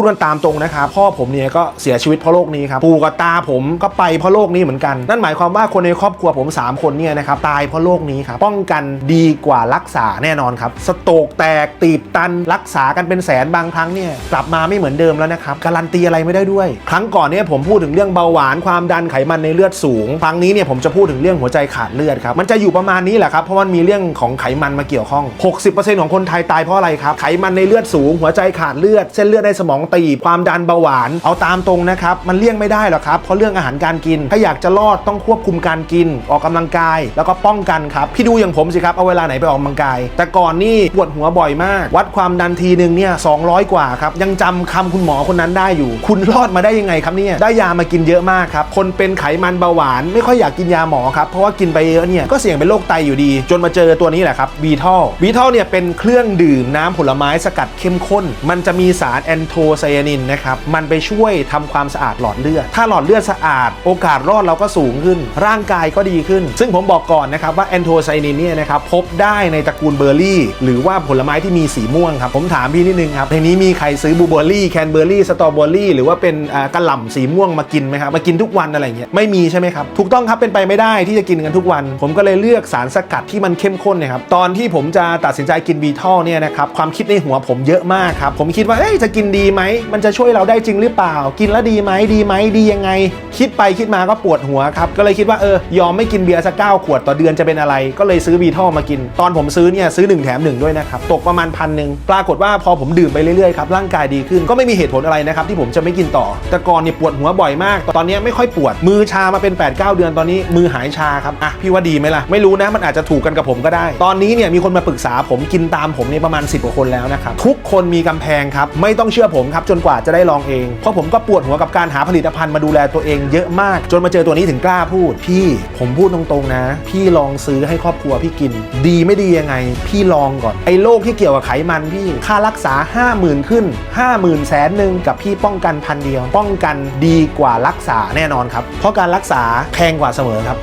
พูดกันตามตรงนะครับพ่อผมเนี่ยก็เสียชีวิตเพราะโรคนี้ครับปู่กับตาผมก็ไปเพราะโรคนี้เหมือนกัน นั่นหมายความว่าคนในครอบครัวผม 3 คนเนี่ยนะครับตายเพราะโรคนี้ครับป้องกันดีกว่ารักษาแน่นอนครับสโตกแตกตีบตันรักษากันเป็นแสนบางครั้งเนี่ยกลับมาไม่เหมือนเดิมแล้วนะครับการันตีอะไรไม่ได้ด้วย ครั้งก่อนเนี่ยผมพูดถึงเรื่องเบาหวานความดันไขมันในเลือดสูง ครั้งนี้เนี่ยผมจะพูดถึงเรื่องหัวใจขาดเลือดครับมันจะอยู่ประมาณนี้แหละครับเพราะมันมีเรื่องของไขมันมาเกี่ยวข้อง 60%ของคนไทยตายเพราะอะไรครับไขมันในเลือดสูง หัวใจขาดเลือดเส้นเลือดในสมองตีบความดันเบาหวาน เอาตามตรงนะครับ มันเลี่ยงไม่ได้หรอกครับ เพราะเรื่องอาหารการกิน ถ้าอยากจะรอดต้องควบคุมการกิน ออกกำลังกาย แล้วก็ป้องกันครับ พี่ดูอย่างผมสิครับ เอาเวลาไหนไปออกกำลังกาย แต่ก่อนนี่ปวดหัวบ่อยมาก วัดความดันทีหนึ่งเนี่ย200กว่าครับ ยังจำคำคุณหมอคนนั้นได้อยู่ คุณรอดมาได้ยังไงครับเนี่ย ได้ยามากินเยอะมากครับ คนเป็นไขมันเบาหวาน ไม่ค่อยอยากกินยาหมอครับ เพราะว่ากินไปเยอะเนี่ยก็เสี่ยงเป็นโรคไตอยู่ดี จนมาเจอตัวนี้แหละครับบีทอลบีทอลเนี่ยเป็นเครื่องดื่มน้ำผลไม้สกัดเข้มข้น มันจะมีสารแอนโทไซยานินนะครับมันไปช่วยทำความสะอาดหลอดเลือด ถ้าหลอดเลือดสะอาด โอกาสรอดเราก็สูงขึ้น ร่างกายก็ดีขึ้น ซึ่งผมบอกก่อนนะครับว่าแอนโทไซยานินเนี่ยนะครับพบได้ในตระกูลเบอร์รี่ หรือว่าผลไม้ที่มีสีม่วงครับผมถามพี่นิดนึงครับในนี้มีใครซื้อบลูเบอร์รี่แคนเบอร์รี่สตรอเบอร์รี่หรือว่าเป็นกระหล่ำสีม่วงมากินไหมครับมากินทุกวันอะไรเงี้ยไม่มีใช่ไหมครับถูกต้องครับเป็นไปไม่ได้ที่จะกินกันทุกวัน ผมก็เลยเลือกสารสกัดที่มันเข้มข้นนะครับตอนที่ผมจะตัดสินใจกินบีทอลเนี่ยนะครับความคิดในหัวผมเยอะมากครับผมคิดว่าเอ้ยจะกินดีไหม มันจะช่วยเราได้จริงหรือเปล่า กินแล้วดีไหมดีไหมดียังไง คิดไปคิดมาก็ปวดหัวครับ ก็เลยคิดว่าเออยอมไม่กินเบียร์สักเก้าขวดต่อเดือนจะเป็นอะไร ก็เลยซื้อบีทอลมากิน ตอนผมซื้อเนี่ยซื้อ 1 แถม 1 ด้วยนะครับ ตกประมาณพันหนึ่งปรากฏว่าพอผมดื่มไปเรื่อยๆครับร่างกายดีขึ้นก็ไม่มีเหตุผลอะไรนะครับที่ผมจะไม่กินต่อ แต่ก่อนเนี่ยปวดหัวบ่อยมาก ตอนนี้ไม่ค่อยปวดมือชามาเป็น 8 9 เดือนตอนนี้มือหายชาครับอะพี่ว่าดีไหมล่ะไม่รู้นะมันอาจจะถูกกันกับผมก็ได้ ตอนนี้เนี่ยมีคนมาปรึกษาผมกินตามผมเนี่ยประมาณ 10กว่าคนแล้วนะครับทุกคนมีกำแพงครับไม่ต้องเชื่อผมครับจนกว่าจะได้ลองเอง เพราะผมก็ปวดหัวกับการหาผลิตภัณฑ์มาดูแลตัวเองเยอะมาก จนมาเจอตัวนี้ถึงกล้าพูด พี่ผมพูดตรงๆนะ พี่ลองซื้อให้ครอบครัวพี่กิน ดีไม่ดียังไง พี่ลองก่อนไอ้โรคที่เกี่ยวกับไขมันพี่ค่ารักษา 50,000 ขึ้น 50,000แสนหนึ่งกับพี่ป้องกันพันเดียว ป้องกันดีกว่ารักษาแน่นอนครับเพราะการรักษาแพงกว่าเสมอครับ